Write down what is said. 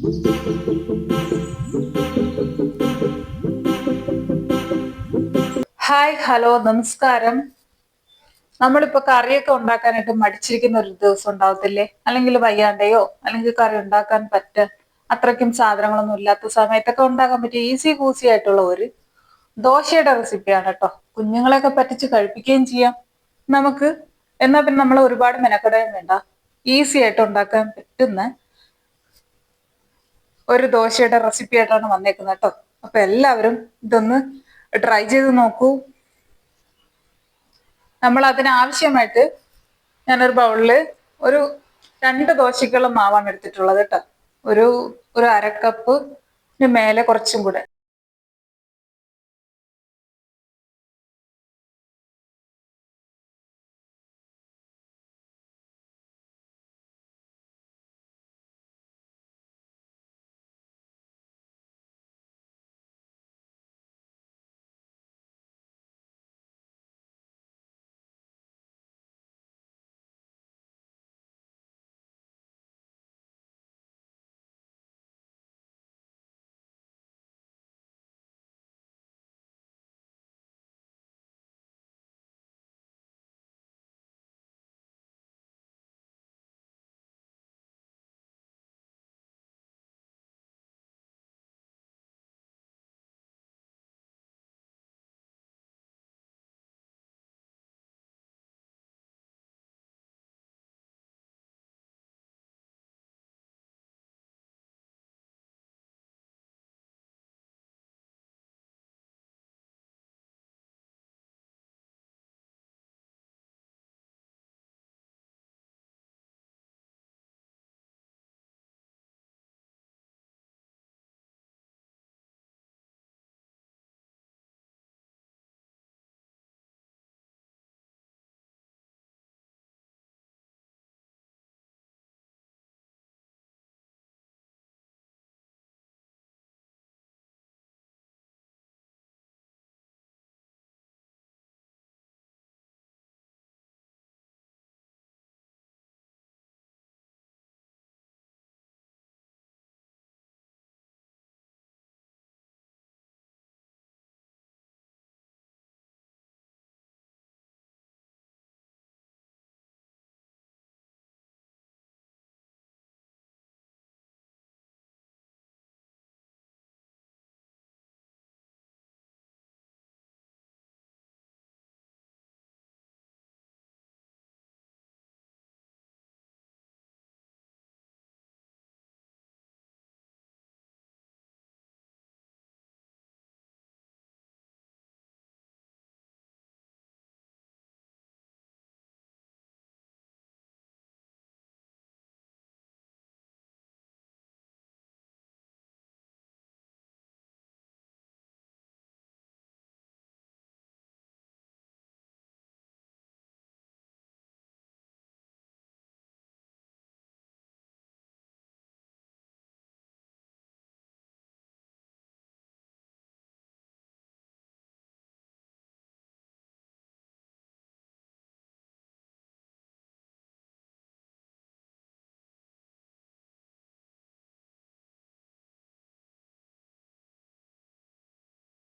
Hi hello നമസ്കാരം. നമ്മളിപ്പോ കറിയൊക്കെ ഉണ്ടാക്കാനായിട്ട് മടിച്ചിരിക്കുന്ന ഒരു ദിവസം ഉണ്ടാവത്തില്ലേ? അല്ലെങ്കിൽ വയ്യാണ്ടയോ? അല്ലെങ്കിൽ കറി ഉണ്ടാക്കാൻ പറ്റ അത്രയ്ക്കും സാധനങ്ങളൊന്നും ഇല്ലാത്ത സമയത്തൊക്കെ ഉണ്ടാക്കാൻ പറ്റിയ ഈസി കൂസി ആയിട്ടുള്ള ഒരു ദോശയുടെ റെസിപ്പിയാണ് കേട്ടോ. കുഞ്ഞുങ്ങളെയൊക്കെ പറ്റിച്ച് കഴിപ്പിക്കുകയും ചെയ്യാം. നമുക്ക് എന്നാ പിന്നെ നമ്മൾ ഒരുപാട് മെനക്കെടുകയും വേണ്ട. ഈസി ആയിട്ട് ഉണ്ടാക്കാൻ പറ്റുന്ന ഒരു ദോശയുടെ റെസിപ്പി ആയിട്ടാണ് വന്നേക്കുന്നത് കേട്ടോ. അപ്പൊ എല്ലാവരും ഇതൊന്ന് ട്രൈ ചെയ്ത് നോക്കൂ. നമ്മൾ അതിനാവശ്യമായിട്ട് ഞാനൊരു ബൗളിൽ ഒരു രണ്ട് ദോശക്കുള്ള മാവാണ് എടുത്തിട്ടുള്ളത് കേട്ടോ. ഒരു ഒരു അരക്കപ്പ് മേലെ കുറച്ചും കൂടെ.